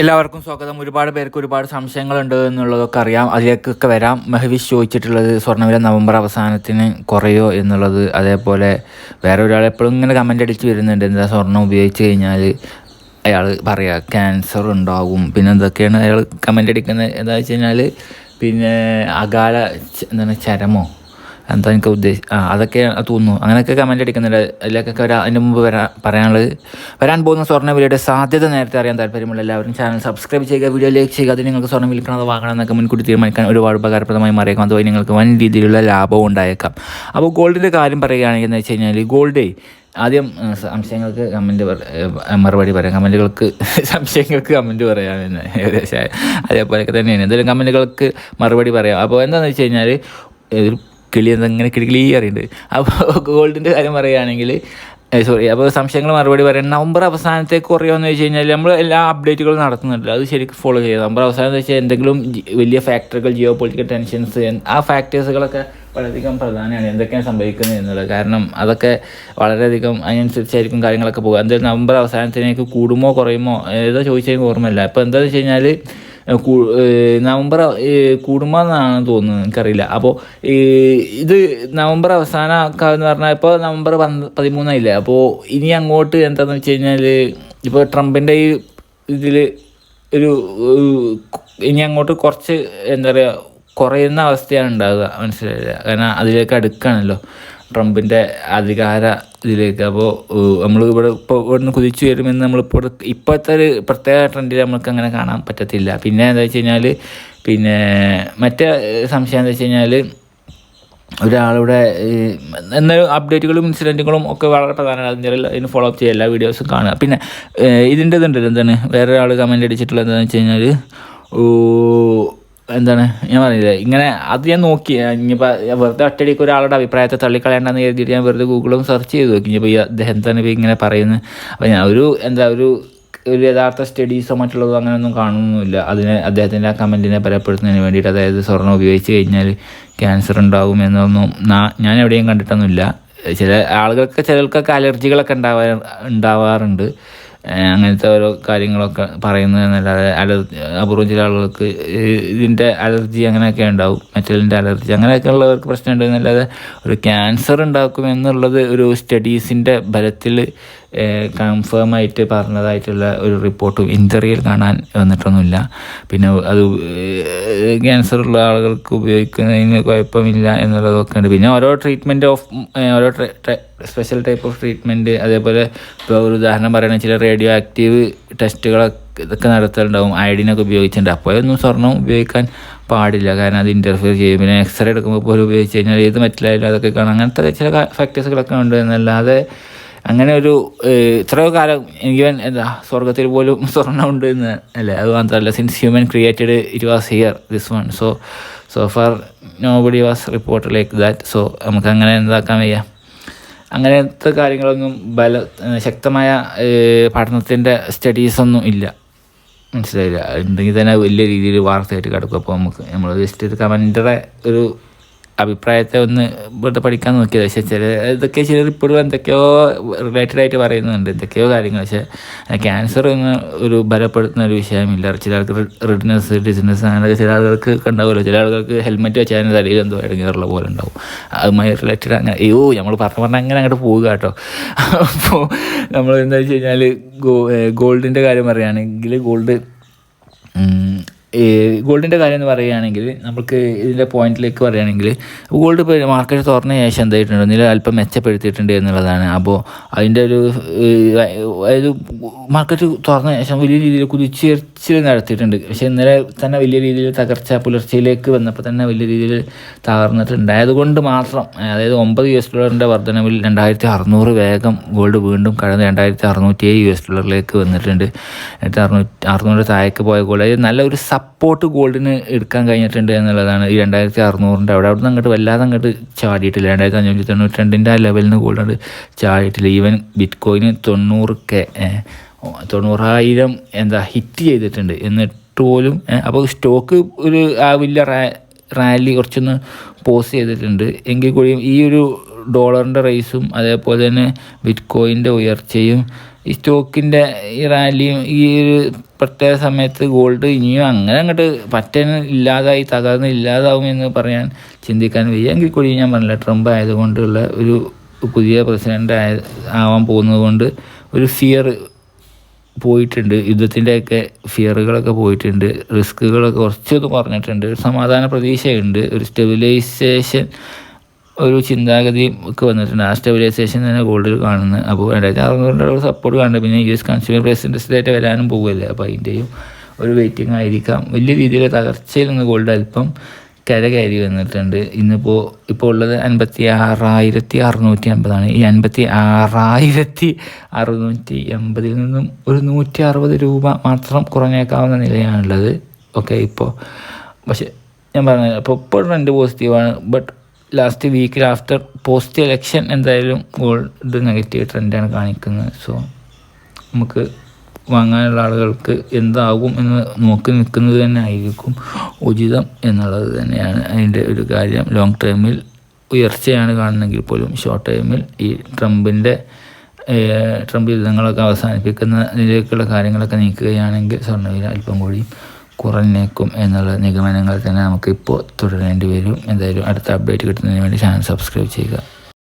എല്ലാവർക്കും സ്വാഗതം. ഒരുപാട് പേർക്ക് ഒരുപാട് സംശയങ്ങളുണ്ട് എന്നുള്ളതൊക്കെ അറിയാം. അതിലേക്കൊക്കെ വരാം. മെഹവിഷ് ചോദിച്ചിട്ടുള്ളത് സ്വർണവില നവംബർ അവസാനത്തിന് കുറയോ എന്നുള്ളത്. അതേപോലെ വേറെ ഒരാൾ എപ്പോഴും ഇങ്ങനെ കമന്റ് അടിച്ച് വരുന്നുണ്ട്. എന്താ സ്വർണം ഉപയോഗിച്ച് കഴിഞ്ഞാൽ അയാൾ പറയാ ക്യാൻസർ ഉണ്ടാകും. പിന്നെ എന്തൊക്കെയാണ് അയാൾ കമന്റ് അടിക്കുന്നത്? എന്താ വെച്ച് കഴിഞ്ഞാൽ പിന്നെ അകാല എന്താണ് ചരമോ? എന്താ എനിക്ക് ഉദ്ദേശം ആ അതൊക്കെ തോന്നുന്നു. അങ്ങനെയൊക്കെ കമന്റ് അടിക്കുന്നുണ്ട് അതിലേക്കൊക്കെ വരാ അതിന് മുമ്പ് വരാ പറയാനുള്ളത് വരാൻ പോകുന്ന സ്വർണ വിലയുടെ സാധ്യത നേരത്തെ അറിയാൻ താല്പര്യമുള്ള എല്ലാവരും ചാനൽ സബ്സ്ക്രൈബ് ചെയ്യുക വീഡിയോ ലൈക്ക് ചെയ്യുക. അത് നിങ്ങൾക്ക് സ്വർണം വിൽക്കണം അത് വാങ്ങണം എന്നൊക്കെ മുൻകൂട്ടി തീരുമാനിക്കാൻ ഒരുപാട് ഉപകാരപ്രദമായി മാറിയേക്കാം. അതുവഴി നിങ്ങൾക്ക് വൻ രീതിയിലുള്ള ലാഭവും ഉണ്ടായേക്കാം. അപ്പോൾ ഗോൾഡിന്റെ കാര്യം പറയുകയാണെങ്കിൽ എന്ന് വെച്ച് കഴിഞ്ഞാൽ ഗോൾഡേ ആദ്യം സംശയങ്ങൾക്ക് കമന്റ് മറുപടി പറയാം. കമന്റുകൾക്ക് സംശയങ്ങൾക്ക് കമന്റ് പറയാമെന്ന് ഏകദേശം അതേപോലെയൊക്കെ തന്നെയാണ്. എന്തായാലും കമന്റുകൾക്ക് മറുപടി പറയാം. അപ്പോൾ എന്താണെന്ന് വെച്ച് കഴിഞ്ഞാൽ കിളി എന്തെങ്ങനെ കിളി കിളി അറിയുന്നുണ്ട്. അപ്പോൾ ഗോൾഡിന്റെ കാര്യം പറയുകയാണെങ്കിൽ സോറി അപ്പോൾ സംശയങ്ങൾ മറുപടി പറയാം നവംബർ അവസാനത്തേക്ക് കുറയുമെന്ന് വെച്ച് കഴിഞ്ഞാൽ നമ്മൾ എല്ലാ അപ്ഡേറ്റുകളും നടത്തുന്നുണ്ട്. അത് ശരിക്കും ഫോളോ ചെയ്യുക നവംബർ അവസാനം എന്ന് വെച്ചാൽ എന്തെങ്കിലും വലിയ ഫാക്ടറുകൾ ജിയോ പൊളിറ്റിക്കൽ ടെൻഷൻസ് ആ ഫാക്ടേഴ്സുകളൊക്കെ വളരെയധികം പ്രധാനമാണ്. എന്തൊക്കെയാണ് സംഭവിക്കുന്നത് എന്നുള്ളത്. കാരണം അതൊക്കെ വളരെയധികം അതിനനുസരിച്ചായിരിക്കും കാര്യങ്ങളൊക്കെ പോകുക. എന്തായാലും നവംബർ അവസാനത്തിലേക്ക് കൂടുമോ കുറയുമോ ഏതോ ചോദിച്ചതിന് ഓർമ്മയില്ല. അപ്പോൾ എന്താണെന്ന് വെച്ച് കഴിഞ്ഞാൽ നവംബർ ഏഹ് കൂടുമെന്നാണ് തോന്നുന്നത്. എനിക്കറിയില്ല. അപ്പോൾ ഇത് നവംബർ അവസാനം എന്ന് പറഞ്ഞാൽ ഇപ്പോൾ നവംബർ പതിമൂന്നായില്ലേ? അപ്പോൾ ഇനി അങ്ങോട്ട് എന്താണെന്ന് വെച്ച് കഴിഞ്ഞാൽ ഇപ്പോൾ ട്രംപിന്റെ ഈ ഇതിൽ ഒരു ഇനി അങ്ങോട്ട് കുറച്ച് എന്താ പറയുക കുറയുന്ന അവസ്ഥയാണ് ഉണ്ടാകുക മനസ്സിലായില്ല? കാരണം അതിലേക്ക് അടുക്കുകയാണല്ലോ ട്രംപിന്റെ അധികാര ഇതിലേക്ക്. അപ്പോൾ നമ്മൾ ഇവിടെ ഇപ്പോൾ ഇവിടുന്ന് കുതിച്ചു വരുമെന്ന് നമ്മളിപ്പോൾ ഇപ്പോഴത്തെ ഒരു പ്രത്യേക ട്രെൻഡിൽ നമുക്ക് അങ്ങനെ കാണാൻ പറ്റത്തില്ല. പിന്നെ എന്താ വെച്ച് കഴിഞ്ഞാൽ പിന്നെ മറ്റേ സംശയം എന്താ വെച്ച് കഴിഞ്ഞാൽ ഒരാളുടെ എന്നാലും അപ്ഡേറ്റുകളും ഇൻസിഡന്റുകളും ഒക്കെ വളരെ പ്രധാനമാണ്. അതിന്റെ അതിന് ഫോളോ അപ്പ് ചെയ്യുക എല്ലാ വീഡിയോസും കാണുക. പിന്നെ ഇതിന്റെ ഇതുണ്ടല്ലോ എന്താണ്? വേറെ ഒരാൾ കമന്റ് അടിച്ചിട്ടുള്ളത് എന്താണെന്ന് വെച്ച് കഴിഞ്ഞാൽ എന്താണ്? ഞാൻ പറഞ്ഞില്ലേ ഇങ്ങനെ അത് ഞാൻ നോക്കി. ഇനിയിപ്പോൾ വെറുതെ ഒറ്റയടിക്ക് ഒരാളുടെ അഭിപ്രായത്തെ തള്ളിക്കളയണ്ടെന്ന് കരുതിയിട്ട് ഞാൻ വെറുതെ ഗൂഗിളും സെർച്ച് ചെയ്ത് നോക്കി. ഇനിയിപ്പോൾ ഈ അദ്ദേഹം തന്നെ ഇപ്പോൾ ഇങ്ങനെ പറയുന്നത് അപ്പോൾ ഞാൻ ഒരു എന്താ ഒരു ഒരു യഥാർത്ഥ സ്റ്റഡീസോ മറ്റുള്ളതോ അങ്ങനെയൊന്നും കാണുന്നില്ല അതിനെ അദ്ദേഹത്തിന്റെ ആ കമന്റിനെ ബലപ്പെടുത്തുന്നതിന് വേണ്ടിയിട്ട് അതായത് സ്വർണം ഉപയോഗിച്ച് കഴിഞ്ഞാൽ ക്യാൻസർ ഉണ്ടാകും എന്നൊന്നും ഞാൻ എവിടെയും കണ്ടിട്ടൊന്നുമില്ല. ചില ആളുകൾക്ക് ചിലർക്കൊക്കെ അലർജികളൊക്കെ ഉണ്ടാവാ ഉണ്ടാവാറുണ്ട്. അങ്ങനത്തെ ഓരോ കാര്യങ്ങളൊക്കെ പറയുന്നതെന്നല്ലാതെ അലർജി അപൂർവം ചില ആളുകൾക്ക് ഇതിന്റെ അലർജി അങ്ങനെയൊക്കെ ഉണ്ടാവും. മെറ്റലിന്റെ അലർജി അങ്ങനെയൊക്കെ ഉള്ളവർക്ക് പ്രശ്നമുണ്ട് എന്നല്ലാതെ ഒരു ക്യാൻസർ ഉണ്ടാക്കും എന്നുള്ളത് ഒരു സ്റ്റഡീസിന്റെ ബലത്തിൽ കൺഫേം ആയിട്ട് പറഞ്ഞതായിട്ടുള്ള ഒരു റിപ്പോർട്ടും ഇന്റർവ്യൂയിൽ കാണാൻ വന്നിട്ടൊന്നുമില്ല. പിന്നെ അത് ക്യാൻസർ ഉള്ള ആളുകൾക്ക് ഉപയോഗിക്കുന്നതിന് കുഴപ്പമില്ല എന്നുള്ളതൊക്കെ ഉണ്ട്. പിന്നെ ഓരോ ട്രീറ്റ്മെന്റ് ഓഫ് ഓരോ സ്പെഷ്യൽ ടൈപ്പ് ഓഫ് ട്രീറ്റ്മെന്റ് അതേപോലെ ഇപ്പോൾ ഒരു ഉദാഹരണം പറയുകയാണെങ്കിൽ ചില റേഡിയോ ആക്റ്റീവ് ടെസ്റ്റുകളൊക്കെ ഇതൊക്കെ നടത്തലുണ്ടാവും അയഡിനൊക്കെ ഉപയോഗിച്ചിട്ടുണ്ട്. അപ്പോഴൊന്നും സ്വർണം ഉപയോഗിക്കാൻ പാടില്ല. കാരണം അത് ഇന്റർഫിയർ ചെയ്യും. പിന്നെ എക്സ്റേ എടുക്കുമ്പോൾ പോലും ഉപയോഗിച്ച് കഴിഞ്ഞാൽ ഏത് മറ്റിലായാലും അതൊക്കെ കാണാം. അങ്ങനത്തെ ചില ഫാക്ടേഴ്സുകളൊക്കെ ഉണ്ട്. എന്നല്ലാതെ അങ്ങനെ ഒരു ഇത്രയോ കാലം എനിക്ക് എന്താ സ്വർഗത്തിൽ പോലും സ്വർണം ഉണ്ട് എന്ന് അല്ലേ? അത് മാത്രമല്ല since human created it was here this one so so far nobody was report like that so നമുക്ക് അങ്ങനെ എന്താക്കാൻ വയ്യ. അങ്ങനത്തെ കാര്യങ്ങളൊന്നും ബല ശക്തമായ പഠനത്തിന്റെ സ്റ്റഡീസൊന്നും ഇല്ല. മനസ്സിലായില്ല? ഉണ്ടെങ്കിൽ തന്നെ വലിയ രീതിയിൽ വാർത്തയായിട്ട് കിടക്കും. അപ്പോൾ നമുക്ക് നമ്മൾ ജസ്റ്റ് ഒരു കമന്ററെ ഒരു അഭിപ്രായത്തെ ഒന്ന് ഇവിടെ പഠിക്കാൻ നോക്കിയത്. പക്ഷേ ചില ഇതൊക്കെ ചില റിപ്പോർട്ടുകൾ എന്തൊക്കെയോ റിലേറ്റഡ് ആയിട്ട് പറയുന്നുണ്ട്. എന്തൊക്കെയോ കാര്യങ്ങൾ. പക്ഷേ ക്യാൻസർ എന്ന് ഒരു ബലപ്പെടുത്തുന്ന ഒരു വിഷയമില്ല. ചില ആൾക്ക് റിഡ്നസ് ഡിസിനസ് അങ്ങനെ ചില ആളുകൾക്ക് ഉണ്ടാവുമല്ലോ ചില ആളുകൾക്ക് ഹെൽമെറ്റ് വെച്ചാൽ തലയിൽ എന്തോ ഇടങ്ങേറുള്ള പോലെ ഉണ്ടാവും. അതുമായി റിലേറ്റഡ് അങ്ങനെ അയ്യോ നമ്മൾ പറഞ്ഞു പറഞ്ഞാൽ അങ്ങനെ അങ്ങോട്ട് പോവുക കേട്ടോ. അപ്പോൾ നമ്മൾ എന്താ വെച്ച് കഴിഞ്ഞാൽ ഗോൾഡിന്റെ കാര്യം പറയുകയാണെങ്കിൽ ഗോൾഡ് ഗോൾഡിന്റെ കാര്യം എന്ന് പറയുകയാണെങ്കിൽ നമുക്ക് ഇതിന്റെ പോയിന്റിലേക്ക് പറയുകയാണെങ്കിൽ ഗോൾഡ് ഇപ്പോൾ മാർക്കറ്റ് തുറന്ന ശേഷം എന്തായിട്ടുണ്ട്? നില അല്പം മെച്ചപ്പെടുത്തിയിട്ടുണ്ട് എന്നുള്ളതാണ്. അപ്പോൾ അതിന്റെ ഒരു അതായത് മാർക്കറ്റ് തുറന്ന ശേഷം വലിയ രീതിയിൽ കുതിച്ചുയർച്ച നടത്തിയിട്ടുണ്ട്. പക്ഷേ ഇന്നലെ തന്നെ വലിയ രീതിയിൽ തകർച്ച പുലർച്ചയിലേക്ക് വന്നപ്പോൾ തന്നെ വലിയ രീതിയിൽ തകർന്നിട്ടുണ്ട് അതുകൊണ്ട് മാത്രം അതായത് ഒമ്പത് യു എസ് ഡോളറിന്റെ വർധനവിൽ രണ്ടായിരത്തി അറുന്നൂറ് വേഗം ഗോൾഡ് വീണ്ടും കടന്ന് രണ്ടായിരത്തി അറുന്നൂറ്റി ഏഴ് യു എസ് ഡോളറിലേക്ക് വന്നിട്ടുണ്ട്. രണ്ടായിരത്തി അറുന്നൂറ്റി അറുന്നൂറ് താഴേക്ക് പോയ ഗോൾഡ് അതായത് നല്ലൊരു സപ്പോർട്ട് ഗോൾഡിന് എടുക്കാൻ കഴിഞ്ഞിട്ടുണ്ട് എന്നുള്ളതാണ് ഈ രണ്ടായിരത്തി അറുന്നൂറിന്റെ അവിടെ അവിടെ നിന്ന് അങ്ങോട്ട് വല്ലാതെ അങ്ങോട്ട് ചാടിയിട്ടില്ല. രണ്ടായിരത്തി അഞ്ഞൂറ്റി തൊണ്ണൂറ്റി രണ്ടിന്റെ ആ ലെവലിൽ നിന്ന് ഗോൾഡ് ചാടിയിട്ടില്ല. ഈവൻ ബിറ്റ് കോയിന് തൊണ്ണൂറ് കെ തൊണ്ണൂറായിരം എന്താ ഹിറ്റ് ചെയ്തിട്ടുണ്ട്. എന്നിട്ട് പോലും അപ്പോൾ സ്റ്റോക്ക് ഒരു വലിയ റാ റാലി കുറച്ചൊന്ന് പോസ് ചെയ്തിട്ടുണ്ട്. എങ്കിൽ കൂടിയും ഈ ഒരു ഡോളറിന്റെ റേസും അതേപോലെ തന്നെ ബിറ്റ് കോയിന്റെ ഉയർച്ചയും ഈ സ്റ്റോക്കിന്റെ ഈ റാലിയും ഈ ഒരു പ്രത്യേക സമയത്ത് ഗോൾഡ് ഇനിയും അങ്ങനെ അങ്ങോട്ട് പറ്റാൻ ഇല്ലാതായി തകർന്ന് ഇല്ലാതാവും എന്ന് പറയാൻ ചിന്തിക്കാൻ വയ്യ. എങ്കിൽ കൂടി ഞാൻ പറഞ്ഞില്ല ട്രംപ് ആയതുകൊണ്ടുള്ള ഒരു പുതിയ പ്രസിഡന്റ് ആയ ആവാൻ പോകുന്നത് കൊണ്ട് ഒരു ഫിയർ പോയിട്ടുണ്ട്. യുദ്ധത്തിന്റെയൊക്കെ ഫിയറുകളൊക്കെ പോയിട്ടുണ്ട്. റിസ്ക്കുകളൊക്കെ കുറച്ചൊന്ന് കുറഞ്ഞിട്ടുണ്ട്. സമാധാന പ്രതീക്ഷയുണ്ട്. ഒരു സ്റ്റെബിലൈസേഷൻ ഒരു ചിന്താഗതിയും ഒക്കെ വന്നിട്ടുണ്ട്. ആ സ്റ്റെബിലൈസേഷൻ തന്നെ ഗോൾഡിൽ കാണുന്നത് അപ്പോൾ രണ്ടായിരത്തി അറുന്നൂറിന്റെ ഒരു സപ്പോർട്ട് കാണുന്നത് പിന്നെ യു എസ് കൺസ്യൂമർ പ്രസിഡൻസിലായിട്ട് വരാനും പോകുമല്ലേ അപ്പോൾ അതിന്റെയും ഒരു വെയിറ്റിംഗ് ആയിരിക്കാം. വലിയ രീതിയിൽ തകർച്ചയിൽ നിന്ന് ഗോൾഡ് അല്പം കര കയറി വന്നിട്ടുണ്ട്. ഇന്നിപ്പോൾ ഇപ്പോൾ ഉള്ളത് അൻപത്തി ആറായിരത്തി അറുന്നൂറ്റി അൻപതാണ് ഈ അൻപത്തി ആറായിരത്തി അറുന്നൂറ്റി എൺപതിൽ നിന്നും ഒരു നൂറ്റി അറുപത് രൂപ മാത്രം കുറഞ്ഞേക്കാവുന്ന നിലയാണുള്ളത്. ഓക്കെ ഇപ്പോൾ പക്ഷേ ഞാൻ പറഞ്ഞത് അപ്പോൾ ഇപ്പോൾ ട്രെൻഡ് പോസിറ്റീവാണ് ബട്ട് ലാസ്റ്റ് വീക്കിൽ ആഫ്റ്റർ പോസ്റ്റ് ഇലക്ഷൻ എന്തായാലും ഗോൾഡ് നെഗറ്റീവ് ട്രെൻഡാണ് കാണിക്കുന്നത്. സോ നമുക്ക് വാങ്ങാനുള്ള ആളുകൾക്ക് എന്താകും എന്ന് നോക്കി നിൽക്കുന്നത് തന്നെ ആയിരിക്കും ഉചിതം എന്നുള്ളത് തന്നെയാണ് അതിന്റെ ഒരു കാര്യം. ലോങ് ടേമിൽ ഉയർച്ചയാണ് കാണുന്നെങ്കിൽ പോലും ഷോർട്ട് ടേമിൽ ഈ ട്രംപിന്റെ ട്രംപ് യുദ്ധങ്ങളൊക്കെ അവസാനിപ്പിക്കുന്നതിലേക്കുള്ള കാര്യങ്ങളൊക്കെ നീക്കുകയാണെങ്കിൽ സ്വർണവില അല്പം കൂടി കുറഞ്ഞേക്കും എന്നുള്ള നിഗമനങ്ങൾ തന്നെ നമുക്കിപ്പോൾ തുടരേണ്ടി വരും. എന്തായാലും അടുത്ത അപ്ഡേറ്റ് കിട്ടുന്നതിന് വേണ്ടി ചാനൽ സബ്സ്ക്രൈബ് ചെയ്യുക.